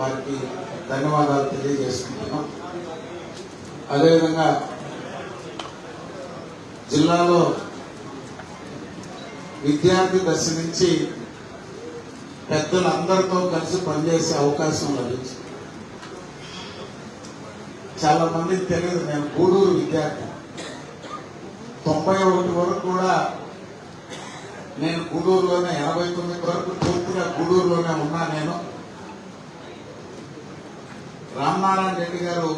వారికి ధన్యవాదాలు తెలియజేసుకుంటున్నాం. అదేవిధంగా జిల్లాలో విద్యార్థి దశ నుంచి పెద్దలందరితో కలిసి పనిచేసే అవకాశం లభించింది. చాలా మందికి తెలియదు నేను గూడూరు విద్యార్థి. తొంభై ఒకటి వరకు కూడా నేను గూడూరులోనే ఎనభై తొమ్మిది వరకు పూర్తిగా గూడూరులోనే ఉన్నా నేను. రామనారాయణ రెడ్డి గారు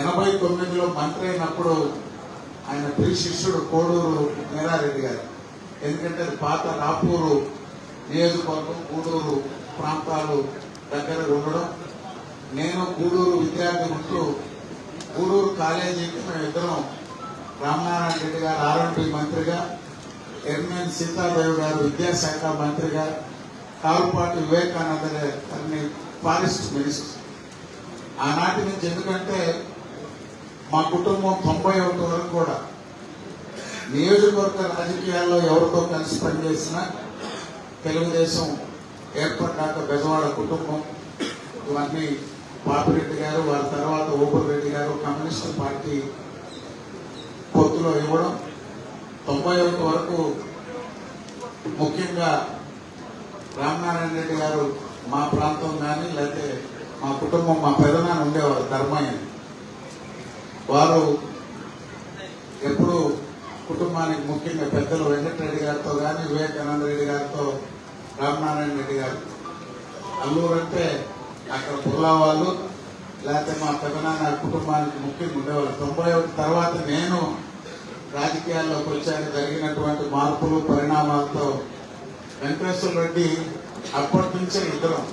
ఎనభై తొమ్మిదిలో మంత్రి అయినప్పుడు ఆయన ప్రి శిష్యుడు కోడూరు మీరారెడ్డి గారు. ఎందుకంటే అది పాత రాపూరు నియోజకవర్గం గూడూరు ప్రాంతాలు దగ్గర ఉండడం. నేను గూడూరు విద్యార్థి ఉంటూ గూడూరు కాలేజీకి మేమిద్దరం రామనారాయణ రెడ్డి గారు ఆర్ఎంపీ మంత్రిగా ఎర్మేన్ సీతాదేవి గారు విద్యాశాఖ మంత్రిగా కారుపాటి వివేకానంద గారిని ఫారెస్ట్ మినిస్టర్ ఆనాటి నుంచి ఎందుకంటే మా కుటుంబం తొంభై ఒకటి వరకు కూడా నియోజకవర్గ రాజకీయాల్లో ఎవరితో కలిసి పనిచేసినా తెలుగుదేశం ఏర్పడ్డాక బెజవాడ కుటుంబం ఇవన్నీ పాపిరెడ్డి గారు వారి తర్వాత ఓపర్ రెడ్డి గారు కమ్యూనిస్ట్ పార్టీ పొత్తులో ఇవ్వడం తొంభై ఒకటి వరకు ముఖ్యంగా రామనారాయణ రెడ్డి గారు మా ప్రాంతం కానీ లేకపోతే మా కుటుంబం మా పెదనాన్న ఉండేవారు ధర్మయ్య. వారు ఎప్పుడు కుటుంబానికి ముఖ్యంగా పెద్దలు వెంకటరెడ్డి గారితో కానీ వివేకానంద రెడ్డి గారితో రామనారాయణ రెడ్డి గారు. అల్లూరు అంటే అక్కడ బుర్లా వాళ్ళు లేకపోతే మా పెదనాన్న కుటుంబానికి ముఖ్యంగా ఉండేవాళ్ళు. తొంభై ఒకటి తర్వాత నేను రాజకీయాల్లోకి వచ్చాక జరిగినటువంటి మార్పులు పరిణామాలతో వెంకటేశ్వర రెడ్డి అప్పటి నుంచే ఇద్దరం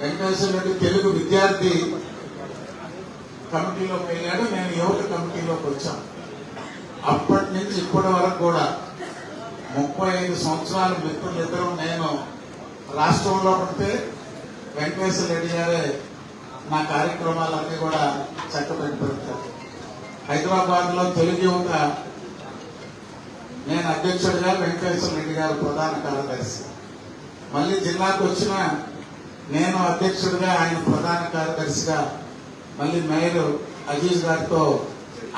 వెంకటేశ్వర రెడ్డి తెలుగు విద్యార్థి కమిటీలోకి వెళ్ళాడు నేను యువత కమిటీలోకి వచ్చాను. అప్పటి నుంచి ఇప్పటి వరకు కూడా ముప్పై ఐదు సంవత్సరాల మిత్రులు ఇద్దరు నేను రాష్ట్రంలో ఉంటే వెంకటేశ్వర రెడ్డి గారే నా కార్యక్రమాలన్నీ కూడా చక్కబెట్టి పెడతారు. హైదరాబాద్ తెలుగు యువత నేను అధ్యక్షుడిగా వెంకటేశ్వర రెడ్డి గారు ప్రధాన కార్యదర్శి. మళ్ళీ జిల్లాకు వచ్చిన నేను అధ్యక్షుడిగా ఆయన ప్రధాన కార్యదర్శిగా మళ్ళీ మేయర్ అజీజ్ గారితో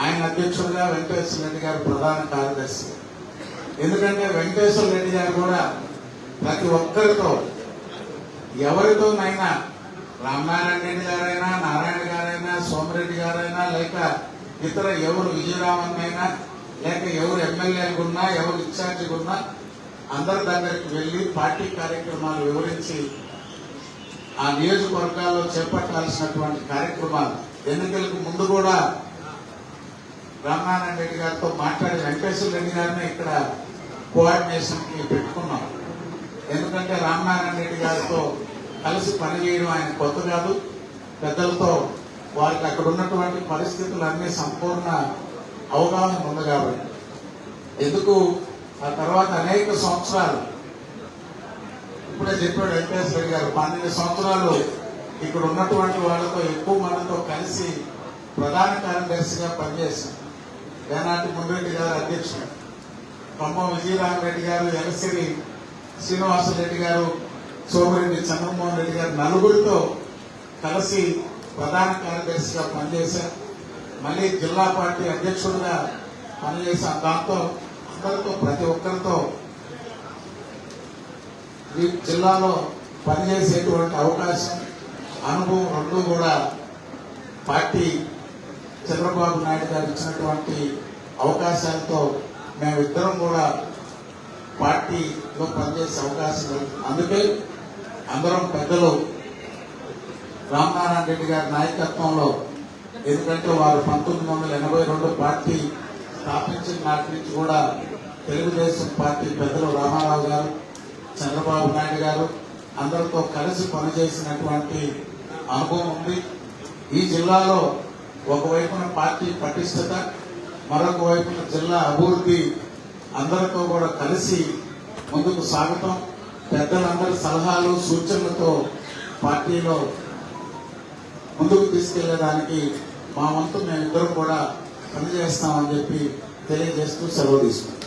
ఆయన అధ్యక్షుడిగా వెంకటేశ్వర రెడ్డి గారు ప్రధాన కార్యదర్శి. ఎందుకంటే వెంకటేశ్వర రెడ్డి గారు కూడా ప్రతి ఒక్కరితో ఎవరితోనైనా రామనారాయణ రెడ్డి గారైనా నారాయణ గారైనా సోమరెడ్డి గారైనా లేక ఇతర ఎవరు విజయరామన్ అయినా లేక ఎవరు ఎమ్మెల్యేలున్నా ఎవరు ఇన్ఛార్జిగా ఉన్నా అందరి దగ్గరికి వెళ్ళి పార్టీ కార్యక్రమాలు వివరించి ఆ నియోజకవర్గాల్లో చేపట్టాల్సినటువంటి కార్యక్రమాలు. ఎన్నికలకు ముందు కూడా రామనారాయణ రెడ్డి గారితో మాట్లాడి వెంకటేశ్వర రెడ్డి గారిని ఇక్కడ కోఆర్డినేషన్కి పెట్టుకున్నాం. ఎందుకంటే రామనారాయణ రెడ్డి గారితో కలిసి పనిచేయడం ఆయన కొత్త కాదు. పెద్దలతో వారికి అక్కడ ఉన్నటువంటి పరిస్థితులు అన్నీ సంపూర్ణ అవగాహన ఉంది కాబట్టి. ఎందుకు ఆ తర్వాత అనేక సంవత్సరాలు. ఇప్పుడే చెప్పాడు వెంకటేశ్వర గారు పన్నెండు సంవత్సరాలు ఇక్కడ ఉన్నటువంటి వాళ్ళతో ఎక్కువ మందితో కలిసి ప్రధాన కార్యదర్శిగా పనిచేశాం. వేనాటి మున్రెడ్డి గారు అధ్యక్షుడు. ఖమ్మం విజయరామరెడ్డి గారు ఎలసిరి శ్రీనివాసరెడ్డి గారు సోమిరెడ్డి చంద్రమోహన్ రెడ్డి గారు నలుగురితో కలిసి ప్రధాన కార్యదర్శిగా పనిచేశారు మళ్ళీ జిల్లా పార్టీ అధ్యక్షుడిగా పనిచేశాం. దాంతో అందరితో ప్రతి ఒక్కరితో ఈ జిల్లాలో పనిచేసేటువంటి అవకాశం అనుభవం రెండు కూడా పార్టీ చంద్రబాబు నాయుడు గారు ఇచ్చినటువంటి అవకాశాలతో మేమిద్దరం కూడా పార్టీలో పనిచేసే అవకాశం అందుకే అందరం పెద్దలు రామనారాయణ రెడ్డి గారి నాయకత్వంలో ఎందుకంటే వారు పంతొమ్మిది వందల ఎనభై రెండు పార్టీ స్థాపించిన నాటి నుంచి కూడా తెలుగుదేశం పార్టీ పెద్దలు రామారావు గారు చంద్రబాబు నాయుడు గారు అందరితో కలిసి పనిచేసినటువంటి అనుభవం ఉంది. ఈ జిల్లాలో ఒకవైపున పార్టీ పటిష్టత మరొక వైపున జిల్లా అభివృద్ధి అందరితో కూడా కలిసి ముందుకు సాగటం. పెద్దలందరి సలహాలు సూచనలతో పార్టీలో ముందుకు తీసుకెళ్ళేదానికి మా వంతు మేమిద్దరం కూడా పనిచేస్తామని చెప్పి తెలియజేస్తూ సెలవు తీసుకుంటాం